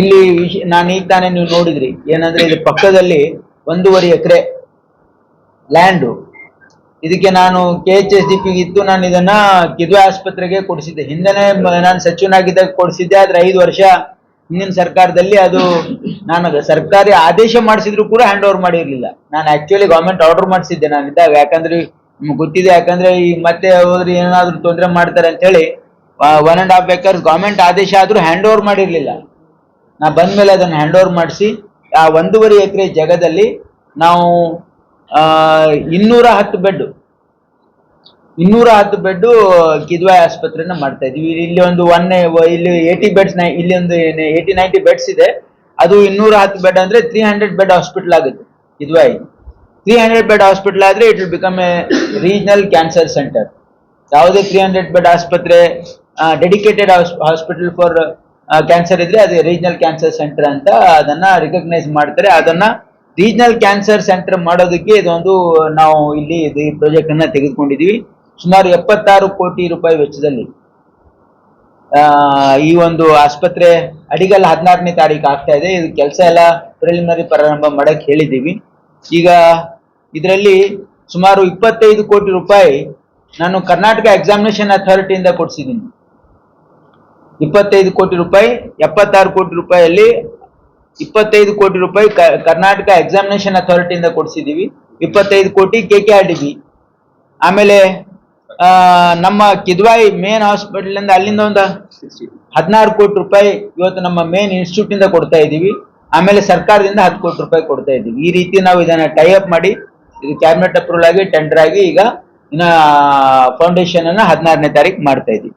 ಇಲ್ಲಿ ನಾನು ಈಗ ತಾನೇ ನೀವು ನೋಡಿದ್ರಿ. ಏನಂದ್ರೆ ಇದು ಪಕ್ಕದಲ್ಲಿ ಒಂದೂವರೆ ಎಕರೆ ಲ್ಯಾಂಡ್ ಇದಕ್ಕೆ ನಾನು K H S D P ಇತ್ತು ನಾನು ಇದನ್ನ ಕಿದ್ವೆ ಆಸ್ಪತ್ರೆಗೆ ಕೊಡಿಸಿದ್ದೆ. ಹಿಂದೆನೆ ನಾನು ಸಚಿವನಾಗಿದ್ದಾಗ ಕೊಡಿಸಿದ್ದೆ, ಆದ್ರೆ ಐದು ವರ್ಷ ಹಿಂದಿನ ಸರ್ಕಾರದಲ್ಲಿ ಅದು ನಾನು ಸರ್ಕಾರಿ ಆದೇಶ ಮಾಡಿಸಿದ್ರು ಕೂಡ ಹ್ಯಾಂಡ್ ಓವರ್ ಮಾಡಿರ್ಲಿಲ್ಲ. ನಾನು ಆಕ್ಚುಲಿ ಗವರ್ಮೆಂಟ್ ಆರ್ಡರ್ ಮಾಡಿಸಿದ್ದೆ ನಾನು ಇದ್ದಾಗ ಯಾಕಂದ್ರೆ ನಿಮ್ಗೆ ಗೊತ್ತಿದೆ, ಯಾಕಂದ್ರೆ ಈ ಮತ್ತೆ ಹೋದ್ರೆ ಏನಾದ್ರು ತೊಂದರೆ ಮಾಡ್ತಾರೆ ಅಂತ ಹೇಳಿ one and half acres government ಆದೇಶ ಆದ್ರೂ ಹ್ಯಾಂಡ್ ಓವರ್ ಮಾಡಿರ್ಲಿಲ್ಲ. ನಾ ಬಂದ್ಮೇಲೆ ಅದನ್ನ ಹ್ಯಾಂಡ್ ಓವರ್ ಮಾಡಿಸಿ, ಆ ಒಂದೂವರೆ ಎಕರೆ ಜಾಗದಲ್ಲಿ ನಾವು ಇನ್ನೂರ ಹತ್ತು ಬೆಡ್ ಇನ್ನೂರ ಹತ್ತು ಬೆಡ್ ಕಿದ್ವಾಯ್ ಆಸ್ಪತ್ರೆನ ಮಾಡ್ತಾ ಇದೀವಿ. ಇಲ್ಲಿ ಒಂದು ಒನ್ ಇಲ್ಲಿ ಏಯ್ಟಿ ಬೆಡ್ಸ್ ಇಲ್ಲಿ ಒಂದು ಏಯ್ಟಿ ನೈಂಟಿ ಬೆಡ್ಸ್ ಇದೆ. ಅದು ಇನ್ನೂರ ಹತ್ತು ಬೆಡ್ ಅಂದ್ರೆ ತ್ರೀ ಹಂಡ್ರೆಡ್ ಬೆಡ್ ಹಾಸ್ಪಿಟಲ್ ಆಗುತ್ತೆ Kidwai. Three hundred bed hospital ಆದ್ರೆ it will become a regional cancer centre ಯಾವುದೇ ತ್ರೀ ಹಂಡ್ರೆಡ್ ಬೆಡ್ ಆಸ್ಪತ್ರೆ ಡೆಡಿಕೇಟೆಡ್ ಹಾಸ್ಪಿಟಲ್ ಫಾರ್ ಕ್ಯಾನ್ಸರ್ ಇದ್ರೆ ಅದು ರೀಜನಲ್ ಕ್ಯಾನ್ಸರ್ ಸೆಂಟರ್ ಅಂತ ಅದನ್ನ ರಿಕಗ್ನೈಸ್ ಮಾಡ್ತಾರೆ. ಅದನ್ನ ರೀಜನಲ್ ಕ್ಯಾನ್ಸರ್ ಸೆಂಟರ್ ಮಾಡೋದಕ್ಕೆ ಇದೊಂದು, ನಾವು ಇಲ್ಲಿ ಈ ಪ್ರಾಜೆಕ್ಟ್ ಅನ್ನ ತೆಗೆದುಕೊಂಡಿದೀವಿ. ಸುಮಾರು ಎಪ್ಪತ್ತಾರು ಕೋಟಿ ರೂಪಾಯಿ ವೆಚ್ಚದಲ್ಲಿ. ಈ ಒಂದು ಆಸ್ಪತ್ರೆ ಅಡಿಗಲ್ ಹದಿನಾರನೇ ತಾರೀಕು ಆಗ್ತಾ ಇದೆ. ಇದು ಕೆಲಸ ಎಲ್ಲ ಪ್ರಿಲಿಮಿನರಿ ಪ್ರಾರಂಭ ಮಾಡಕ್ ಹೇಳಿದ್ದೀವಿ ಈಗ ಇದರಲ್ಲಿ ಸುಮಾರು ಇಪ್ಪತ್ತೈದು ಕೋಟಿ ರೂಪಾಯಿ ನಾನು ಕರ್ನಾಟಕ ಎಕ್ಸಾಮಿನೇಷನ್ ಅಥಾರಿಟಿಯಿಂದ ಕೊಡ್ಸಿದ್ದೀನಿ. ಇಪ್ಪತ್ತೈದು ಕೋಟಿ ರೂಪಾಯಿ, ಎಪ್ಪತ್ತಾರು ಕೋಟಿ ರೂಪಾಯಿಯಲ್ಲಿ ಇಪ್ಪತ್ತೈದು ಕೋಟಿ ರೂಪಾಯಿ ಕರ್ನಾಟಕ ಎಕ್ಸಾಮಿನೇಷನ್ ಅಥಾರಿಟಿಯಿಂದ ಕೊಡಿಸಿದ್ದೀವಿ ಇಪ್ಪತ್ತೈದು ಕೋಟಿ K K R D B ಆಮೇಲೆ ನಮ್ಮ ಕಿದ್ವಾಯಿ ಮೇನ್ ಹಾಸ್ಪಿಟಲ್ ಇಂದ ಅಲ್ಲಿಂದ ಒಂದು ಹದಿನಾರು ಕೋಟಿ ರೂಪಾಯಿ ಇವತ್ತು ನಮ್ಮ ಮೇನ್ ಇನ್ಸ್ಟಿಟ್ಯೂಟ್ ಇಂದ ಕೊಡ್ತಾ ಇದ್ದೀವಿ. ಆಮೇಲೆ ಸರ್ಕಾರದಿಂದ ಹತ್ತು ಕೋಟಿ ರೂಪಾಯಿ ಕೊಡ್ತಾ ಇದ್ದೀವಿ. ಈ ರೀತಿ ನಾವು ಇದನ್ನ ಟೈ ಅಪ್ ಮಾಡಿ, ಇದು ಕ್ಯಾಬಿನೆಟ್ ಅಪ್ರೂವಲ್ ಆಗಿ ಟೆಂಡರ್ ಆಗಿ ಈಗ ಇನ್ನ ಫೌಂಡೇಶನ್ ಅನ್ನ ಹದಿನಾರನೇ ತಾರೀಕು ಮಾಡ್ತಾ ಇದ್ದೀವಿ.